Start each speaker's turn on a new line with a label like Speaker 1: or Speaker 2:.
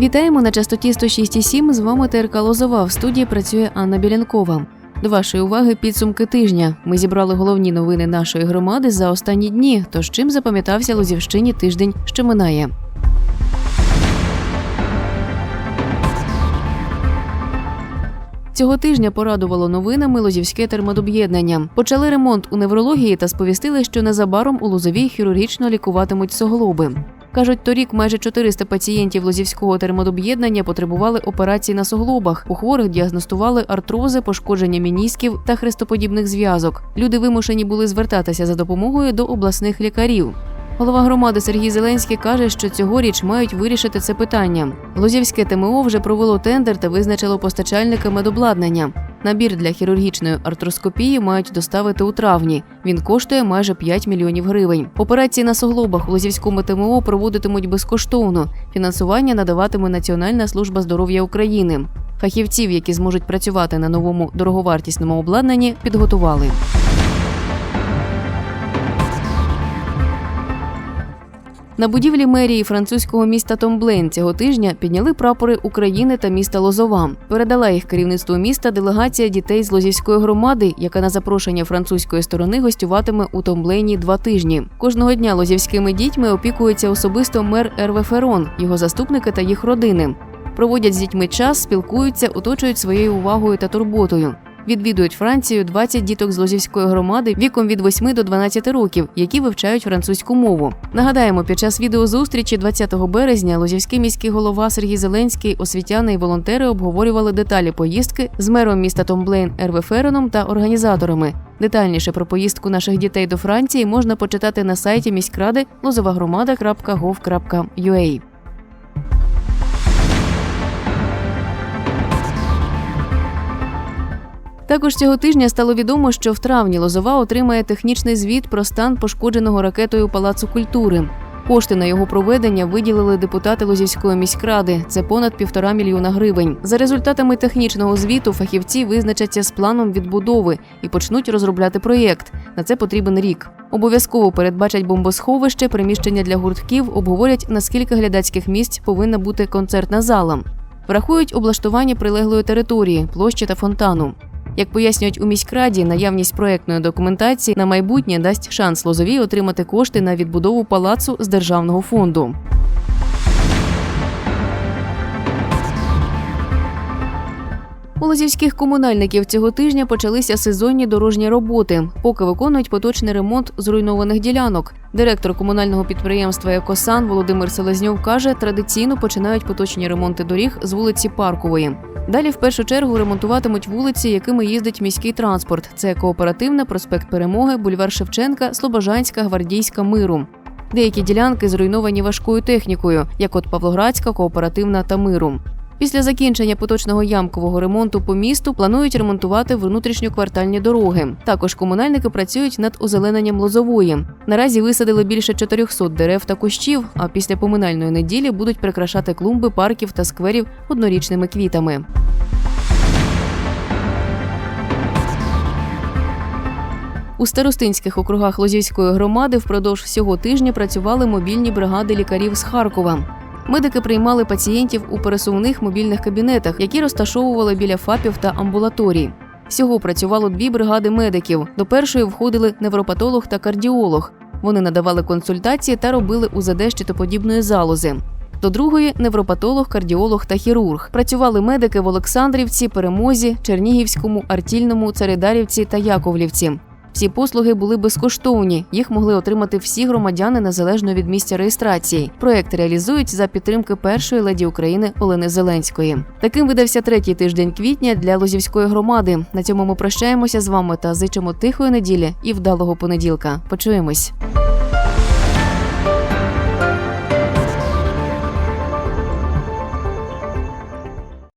Speaker 1: Вітаємо на частоті 106,7. З вами ТРК Лозова. В студії працює Анна Білянкова. До вашої уваги підсумки тижня. Ми зібрали головні новини нашої громади за останні дні. Тож чим запам'ятався Лозівщині тиждень, що минає. Цього тижня порадувало новинами Лозівське термодоб'єднання. Почали ремонт у неврології та сповістили, що незабаром у Лозовій хірургічно лікуватимуть суглоби. Кажуть, торік майже 400 пацієнтів Лозівського термодоб'єднання потребували операцій на суглобах. У хворих діагностували артрози, пошкодження мінісків та хрестоподібних зв'язок. Люди вимушені були звертатися за допомогою до обласних лікарів. Голова громади Сергій Зеленський каже, що цьогоріч мають вирішити це питання. Лозівське ТМО вже провело тендер та визначило постачальника медобладнання. Набір для хірургічної артроскопії мають доставити у травні. Він коштує майже 5 мільйонів гривень. Операції на суглобах у Лозівському ТМО проводитимуть безкоштовно. Фінансування надаватиме Національна служба здоров'я України. Фахівців, які зможуть працювати на новому дороговартісному обладнанні, підготували. На будівлі мерії французького міста Томблен цього тижня підняли прапори України та міста Лозова. Передала їх керівництву міста делегація дітей з Лозівської громади, яка на запрошення французької сторони гостюватиме у Томблені два тижні. Кожного дня лозівськими дітьми опікується особисто мер Ерве Ферон, його заступники та їх родини. Проводять з дітьми час, спілкуються, оточують своєю увагою та турботою. Відвідують Францію 20 діток з Лозівської громади віком від 8 до 12 років, які вивчають французьку мову. Нагадаємо, під час відеозустрічі 20 березня Лозівський міський голова Сергій Зеленський, освітяни і волонтери обговорювали деталі поїздки з мером міста Томблейн Ерве Фероном та організаторами. Детальніше про поїздку наших дітей до Франції можна почитати на сайті міськради lozovagромада.gov.ua. Також цього тижня стало відомо, що в травні Лозова отримає технічний звіт про стан пошкодженого ракетою Палацу культури. Кошти на його проведення виділили депутати Лозівської міськради. Це понад півтора мільйона гривень. За результатами технічного звіту фахівці визначаться з планом відбудови і почнуть розробляти проєкт. На це потрібен рік. Обов'язково передбачать бомбосховище, приміщення для гуртків, обговорять наскільки глядацьких місць повинна бути концертна зала. Врахують облаштування прилеглої території, площі та фонтану. Як пояснюють у міськраді, наявність проектної документації на майбутнє дасть шанс Лозовій отримати кошти на відбудову палацу з державного фонду. У лозівських комунальників цього тижня почалися сезонні дорожні роботи, поки виконують поточний ремонт зруйнованих ділянок. Директор комунального підприємства Екосан Володимир Селезньов каже, традиційно починають поточні ремонти доріг з вулиці Паркової. Далі в першу чергу ремонтуватимуть вулиці, якими їздить міський транспорт. Це кооперативна, проспект Перемоги, бульвар Шевченка, Слобожанська, Гвардійська, Миру. Деякі ділянки зруйновані важкою технікою, як от Павлоградська, кооперативна та миру. Після закінчення поточного ямкового ремонту по місту планують ремонтувати внутрішньоквартальні дороги. Також комунальники працюють над озелененням лозової. Наразі висадили більше 400 дерев та кущів. А після поминальної неділі будуть прикрашати клумби парків та скверів однорічними квітами. У старостинських округах Лозівської громади впродовж всього тижня працювали мобільні бригади лікарів з Харкова. Медики приймали пацієнтів у пересувних мобільних кабінетах, які розташовували біля ФАПів та амбулаторій. Всього працювало дві бригади медиків. До першої входили невропатолог та кардіолог. Вони надавали консультації та робили УЗД щитоподібної залози. До другої невропатолог, кардіолог та хірург. Працювали медики в Олександрівці, Перемозі, Чернігівському, Артільному, Царидарівці та Яковлівці. Всі послуги були безкоштовні. Їх могли отримати всі громадяни незалежно від місця реєстрації. Проект реалізують за підтримки першої леді України Олени Зеленської. Таким видався третій тиждень квітня для Лозівської громади. На цьому ми прощаємося з вами та зичимо тихої неділі і вдалого понеділка. Почуємось.